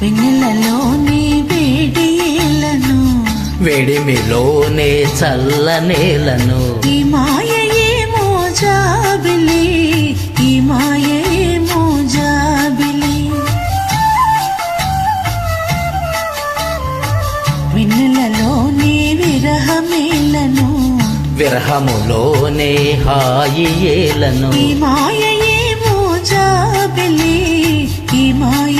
వెన్నెలలోని వేడిలను వేడిమిలోనే చల్లనేలను ఈ మాయయేమో జాబిలి ఈ మాయయేమో జాబిలి వెన్నెలలోని విరహమేలను విరహములోనే హాయి ఏలను ఈ మాయయేమో జాబిలి ఈ మాయయేమో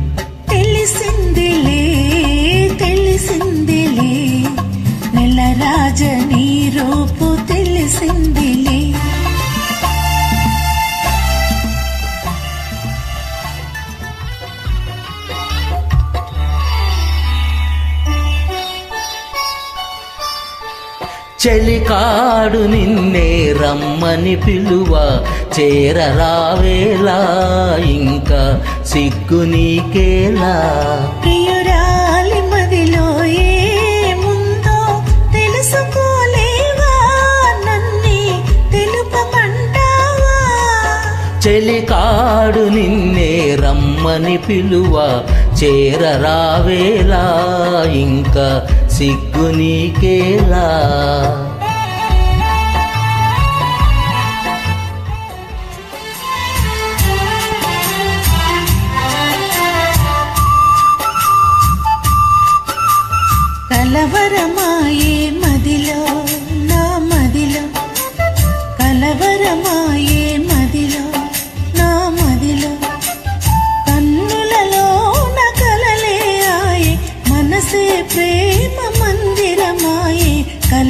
తెలిసిందిలే తెలిసిందిలే. నెల రాజనీ రూపు తెలిసిందిలే. చెలికాడు నిన్నే రమ్మని పిలువ చేరరావేలా సిగ్గు నీకేలా ప్రియురాలి మదిలో ఏముందో తెలుసుకోలేవా? నన్ని తెలుపమంటావా? చెలికాడు నిన్నే రమ్మని పిలువ చేరరావేలా? ఇంకా సిగ్గు నీకేలా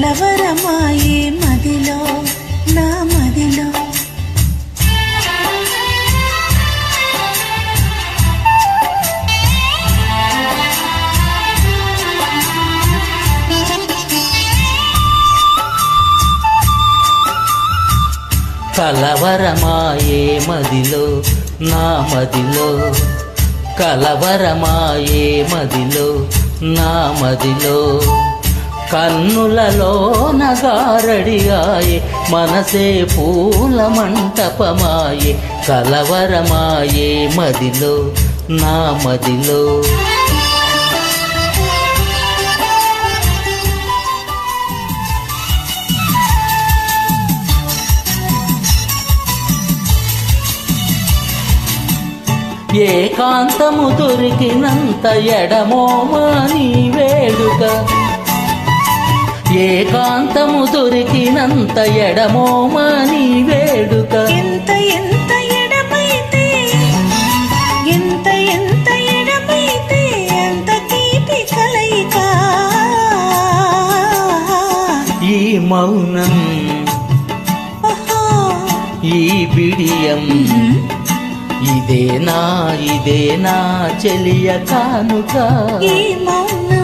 కలవరమాయే మదిలో నా మదిలో. కలవరమాయే మదిలో నా మదిలో. కలవరమాయే మదిలో నా మదిలో. కన్నులలోన నగారడియాయే మనసే పూల మంటపమాయే కలవరమాయే మదిలో నా మదిలో. ఏకాంతము దొరికినంత ఎడమోమాని వేడుక? ఏకాంతము దొరికినంత ఎడమోమాని వేడుక. ఎంత ఎంత ఎడమైతే ఎంత ఎంత ఎడమైతే అంత తీపి కలయిక. ఈ మౌనం. ఈ బిడియం ఇదేనా ఇదేనా చెలియ కానుక. ఈ మౌనం